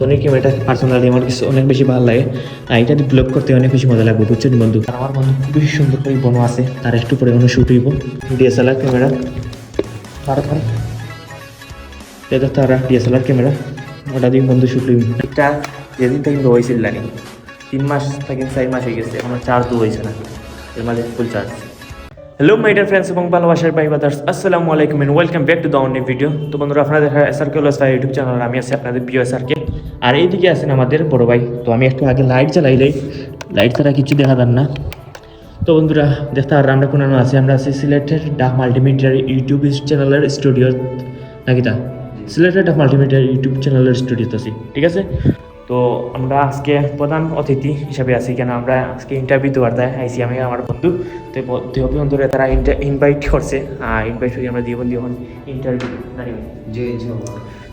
সোনির ক্যামেরাটা পার্সোনালি আমার কাছে অনেক বেশি ভালো লাগে। আর এটা ব্লগ করতে অনেক বেশি মজা লাগবে, বুঝছেন বন্ধু? আর আমার বন্ধু খুবই সুন্দর করে বনো আছে, তার একটু পরে কোনো শুট হইব। ডিএসএলআর ক্যামেরা তারা এটা তারা ডিএসএলআর ক্যামেরা ওটা দিয়ে বন্ধু শুট হইব। এটা যেদিন থেকে হয়েছিল জানি, তিন মাস থেকে চার মাস হয়ে গেছে আমার চার্জ তো হয়েছে না। এর মাঝে full charge hello my dear friends এবং ভালোবাসার ভাই বাদার্স আসসালামু আলাইকুম and welcome back to the on video তো বন্ধুরা আপনারা দেখা S R K YouTube channel আমি আছি আপনাদের প্রিয় এস আর কে আর এইদিকে আছেন আমাদের বড় ভাই। তো আমি একটু আগে লাইট জ্বালাইলাই লাইট ছাড়া কিছু দেখা যান না। তো বন্ধুরা, দেখতে আর আমরা কোনো আছি? আমরা আছি সিলেটের ডাক মাল্টিমিডিয়ার ইউটিউব চ্যানেলের স্টুডিও নাকি তা? সিলেটের ডাক মাল্টিমিডিয়ার ইউটিউব চ্যানেলের স্টুডিওতে আছি, ঠিক আছে? তো আমরা আজকে প্রধান অতিথি হিসাবে আছি কেন আমরা আজকে ইন্টারভিউ দেওয়ার দেয় আইসি আমি আমার বন্ধু। তো দেহ বন্ধুরা তারা ইনভাইট করছে। ইনভাইট হয়ে আমরা দিয়ে বন্ধু এখন ইন্টারভিউ জি জি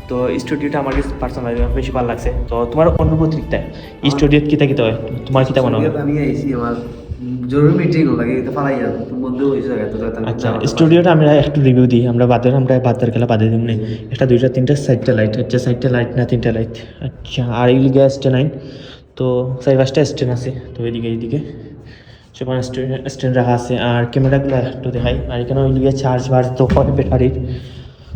তো স্টুডিওটা আমার কাছে পার্সোনালি বেশি ভালো লাগছে। তো তোমার অনুভূতিটা স্টুডিওত কিতা কিতা হয়? তোমার কিতা মনে হয় আমি আইসি আমার জরুরি মিটিং লাগে এটা হইছে আচ্ছা স্টুডিওটা আমরা একটু রিভিউ দিই আমরা বাদের আমরা বাদের খেলা বাদে একটা দুইটা তিনটা চারটা লাইট চারটা লাইট না তিনটা লাইট আচ্ছা আর স্ট্যান্ড তো চার পাঁচটা স্ট্যান্ড আছে তো এদিকে এইদিকে সেখানে স্ট্যান্ড রাখা আছে আর ক্যামেরাগুলো একটু দেখাই। আর এখানে ওই লিগে চার্জ বার্জ তো হয় ব্যাটারির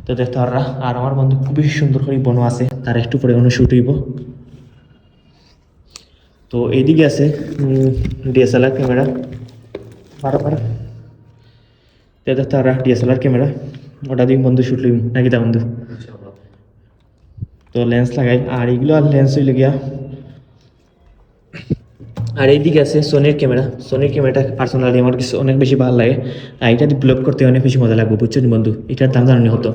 তো দেখতে পাররা আর আমার বন্ধু খুবই সুন্দর করে বনো আছে তার একটু পরে কোনো শুট হইব। তো এইদিকে আছে ডিএসএলআর ক্যামেরা। পারো এটা তারা ডিএসএলআর ক্যামেরা। ওটা দিয়ে বন্ধু শুট লইম নাকি তা বন্ধু? তো লেন্স লাগাই। আর এগুলো আর লেন্স হইলে গিয়া। আর এইদিকে আছে সোনির ক্যামেরা। সোনির ক্যামেরাটা পার্সোনালি আমার কাছে অনেক বেশি ভালো লাগে। আর এটা ব্লগ করতে অনেক বেশি মজা লাগবে, বুঝছেন বন্ধু? এটার দাম জানানি হতো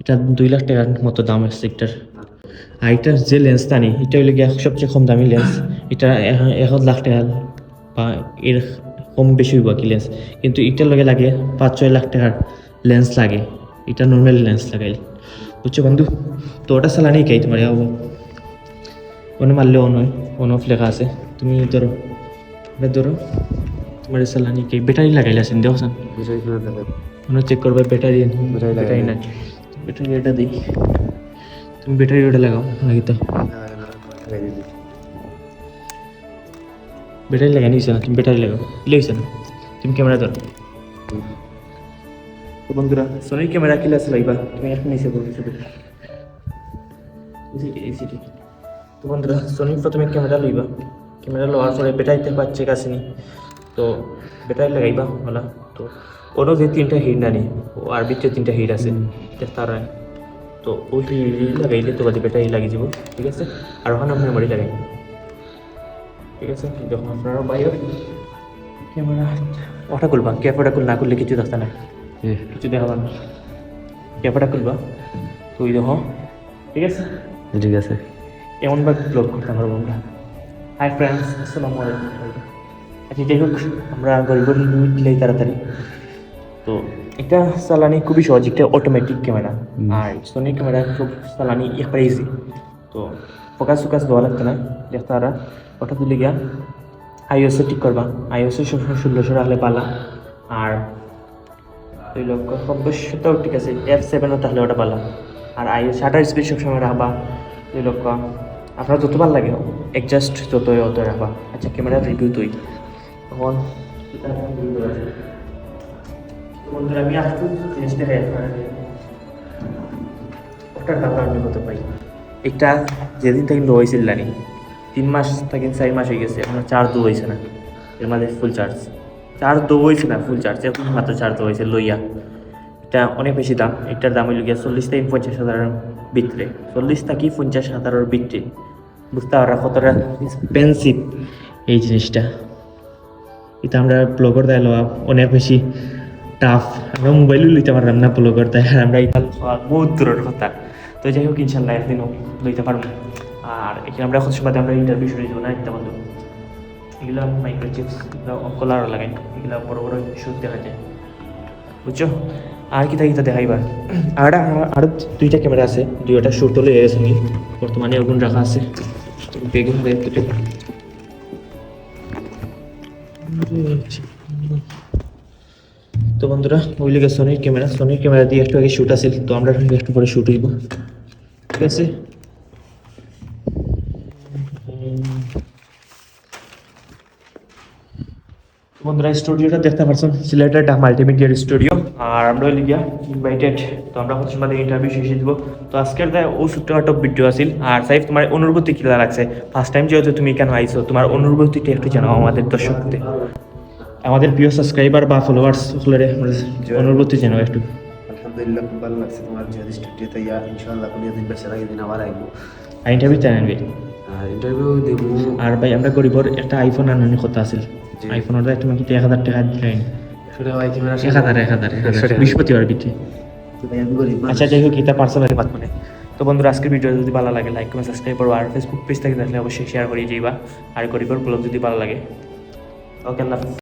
এটা দুই লাখ টাকার মতো দাম আছে এটার আর এটার যে লেন্সটা নেই এটা হইলে গিয়া সবচেয়ে কম দামি লেন্স এটা এক লাখ টাকা বা এর কম বেশি হইব কি লেন্স কিন্তু এটার লগে লাগে পাঁচ ছয় লাখ টাকার লেন্স লাগে। এটা নর্মাল লেন্স লাগাইল বুঝছ বন্ধু? তো ওটা চালানি কাই তোমার হব। ওনে মারলে অন হয় অন অফ লেখা আছে। তুমি ধরো এটা ধরো। তোমার চালানি কাই ব্যাটারি লাগাইলে আছেন করে চেক করবে ব্যাটারি ব্যাটারি নাই। ব্যাটারি এটা দিই। তুমি ব্যাটারি ওটা লাগাও। নাকি তো। ব্যাটারি লাগাই নিয়েছে না তুমি ব্যাটারি লাগাও। লেগেছে না তুমি ক্যামেরা ধরো। তো বন্ধুরা সোনির ক্যামেরা কিলে আছে লাইবা তুমি এখন নিচে বলছো ছবি তো বন্ধুরা সোনির প্রথমে ক্যামেরা লইবা। ক্যামেরা লওয়ার পরে ব্যাটারিতে বাচ্চা কাছে তো ব্যাটারি লাগাইবা বলা তো ওরও যে তিনটা হিট নানি ও আর ভিতরে তিনটা হিট আছে। তারা তো ওই লাগাইলে তো ব্যাটারি লাগিয়ে যাব ঠিক আছে? আর ওখানে মেমোরি লাগাই ঠিক আছে? যখন আপনারা বাইরে ক্যামেরা ওটা খুলবা ক্যাফেটা খুল না করলে কিছু দেখতে না কিছু দেখা যাবে না। ক্যাফেটা খুলবা তো ওই দেখো। ঠিক আছে? ঠিক আছে। এমনভাবে ব্লগ করতে পারব আমরা হাই ফ্রেন্ডস আসসালামু আলাইকুম। আচ্ছা যাই হোক আমরা গরিবর দিলেই তাড়াতাড়ি। তো এটা চালানি খুবই সহজ একটা অটোমেটিক ক্যামেরা আর সোনির ক্যামেরা খুব চালানি একবারে ইজি তো ফোকাস ফোকাস দেওয়া লাগতো না। দেখতে তারা ওটা তুলে গিয়া আইওসে ঠিক করবা। আইওসে সবসময় ষোলোশো রাখলে পালা আর দুই লক্ষ অবশ্যই ঠিক আছে এফ সেভেনও তাহলে ওটা পালা আর আইও শাটার স্পিড সবসময় রাখবা। দুই লক্ষ আপনার যত ভালো লাগে অ্যাডজাস্ট যতই অত রাখবা। আচ্ছা ক্যামেরার রিভিউ তুই। তখন বন্ধুরা, আমি আসব, জিনিসটা ওটার দাম আমি কত পাই? এটা যেদিন থেকে লো হয়েছিল জানি, তিন মাস থেকে চার মাস হয়ে গেছে, এখনও চার দো হয়েছে না। এর মাঝে ফুল চার্জ চার দো হয়েছে না ফুল চার্জ এখন মাত্র চার দো হয়েছে লইয়া। এটা অনেক বেশি দাম, এটার দাম হইল গিয়া চল্লিশ থেকে পঞ্চাশ হাজারের ভিতরে চল্লিশ থেকে পঞ্চাশ হাজারের ভিতরে বুঝতে পারা কতটা এক্সপেন্সিভ এই জিনিসটা। এটা আমরা ব্লগর দেয় লওয়া অনেক বেশি টাফ আমরা মোবাইলও লইতে পারলাম না ব্লগর দেয় আর আমরা এটা বহুত দূরের কথা। তো যাই হোক, ইনশাল্লাহ একদিনও লইতে পারব। আর এখানে আমরা এখন সময় আমরা ইন্টারভিউ শুরু দিব না, একটা বন্ধু। এগুলো মাইক্রো চিপস এগুলো কলার লাগাই। এগুলো বড় বড় শুট দেখা যায়। বুঝছ? আর কি থাকি তা দেখাইবার আর আরও দুইটা ক্যামেরা আছে। দুইটা শুট হলে গেছে নি। বর্তমানে ওগুন রাখা আছে। বেগুন বেগুন তো বন্ধুরা, ওই লিগে সোনির ক্যামেরা সোনির ক্যামেরা দিয়ে একটু আগে শ্যুট আছিল, তো আমরা একটু পরে শ্যুট হইব। ঠিক আছে? বন্ধুরা স্টুডিওটা দেখতে পাচ্ছেন সিলেটের একটা মাল্টিমিডিয়ার স্টুডিও আর আমরা হইলি গিয়া ইনভাইটেড তো আমরা হচ্ছে আমাদের ইন্টারভিউ শেষে দিব। তো আজকের দেয় ও ছোট্টখাটো ভিডিও আছিল, আর সাইফ, তোমার অনুভূতি কি লাগছে? ফার্স্ট টাইম যেহেতু তুমি কেন আইছো, তোমার অনুভূতিটা একটু জানাও আমাদের দর্শকদের। আমাদের প্রিয় সাবস্ক্রাইবার বা ফলোয়ার্স সকলের অনুভূতি জানাও একটু। আলহামদুলিল্লাহ খুব ভালো লাগছে তোমার যদি স্টুডিওতে ইয়া ইনশাআল্লাহ কোনো দিন আবার আইবো। আর ইন্টারভিউ জানাবি? আর ইন্টারভিউ দেবো। আর ভাই আমরা গরিবর একটা আইফোন আনানোর কথা তুমি কি এক হাজার টাকা দিলেন। এক হাজার এক হাজার বৃহস্পতিবার বিটি। আচ্ছা যাই হোক এটা পার্সোনালি বাদ মানে তো বন্ধুরা আজকের ভিডিও যদি ভালো লাগে লাইক কমেন্ট সাবস্ক্রাইব করব আর ফেসবুক পেজ থেকে অবশ্যই শেয়ার করে যাইবা আর গরিবের ব্লগ যদি ভালো লাগে। ওকে আল্লাহ।